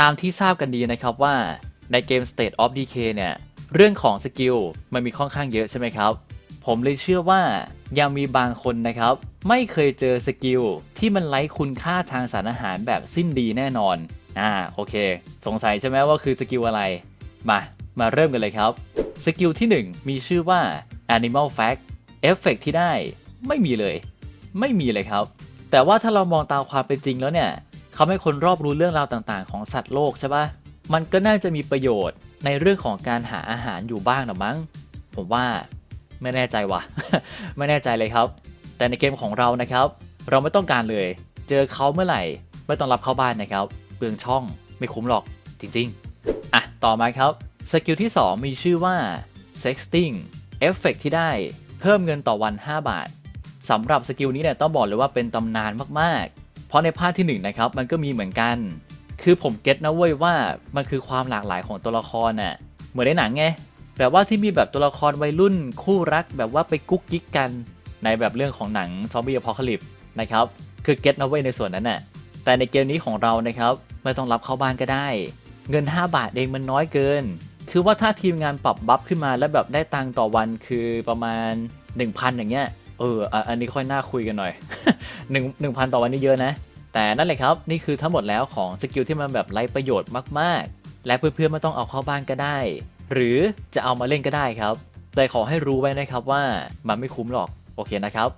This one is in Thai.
ตามที่ทราบกันดีนะครับว่าในเกม State of Decay เนี่ย เรื่องของสกิลมันมีค่อนข้างเยอะใช่ไหมครับ ผมเลยเชื่อว่ายังมีบางคนนะครับ ไม่เคยเจอสกิลที่มันไร้คุณค่าทางสารอาหารแบบสิ้นดีแน่นอน อ่าโอเค สงสัยใช่ไหมว่าคือสกิลอะไร มา มาเริ่มกันเลยครับ สกิลที่ 1 มีชื่อว่า Animal Fact เอฟเฟกที่ได้ไม่มีเลย ไม่มีเลยครับ แต่ว่าถ้าเรามองตามความเป็นจริงแล้วเนี่ย เขาให้คนรอบรู้เรื่องราวต่างๆ ของสัตว์โลกใช่ปะมันก็น่าจะมีประโยชน์ในเรื่องของการหาอาหารอยู่บ้างหรอมั้ง ผมว่าไม่แน่ใจวะไม่แน่ใจเลยครับ แต่ในเกมของเรานะครับ เราไม่ต้องการเลย เจอเขาเมื่อไหร่ ไม่ต้องรับเข้าบ้านนะครับ เปลืองช่องไม่คุ้มหรอกจริงๆ อะ ต่อมาครับ สกิลที่ 2 มีชื่อว่า sexting เอฟเฟกที่ได้เพิ่มเงินต่อวัน 5 บาทสำหรับสกิลนี้เนี่ยต้องบอกเลยว่าเป็นตำนานมากๆ เพราะในภาคที่1นนะครับมันก็มีเหมือนกัน คือผมเก็ตนะเว้ยว่ามันคือความหลากหลายของตัวละครน่ะเหมือนในหนังไงแบบว่าที่มีแบบตัวละครวัยรุ่นคู่รักแบบว่าไปกุ๊กกิ๊กกันในแบบเรื่องของหนังซอมบี้อพอคลิปนะครับคือเก็ตนะเว้ยในส่วนนั้นน่ะแต่ในเกมนี้ของเรานะครับไม่ต้องรับเข้าบ้านก็ได้ เงิน 5 บาทเองมันน้อยเกิน คือว่าถ้าทีมงานปรับบัฟขึ้นมาแล้วแบบได้ตังค์ต่อวันคือประมาณ 1,000 อย่างเงี้ย เอออันนี้ค่อยน่าคุยกันหน่อย1 1,000ต่อวันนี่เยอะนะ แต่นั่นแหละครับ นี่คือทั้งหมดแล้วของสกิลที่มันแบบไร้ประโยชน์มากๆ และเพื่อนๆไม่ต้องเอาเข้าบ้านก็ได้ หรือจะเอามาเล่นก็ได้ครับ แต่ขอให้รู้ไว้นะครับว่ามันไม่คุ้มหรอก โอเคนะครับ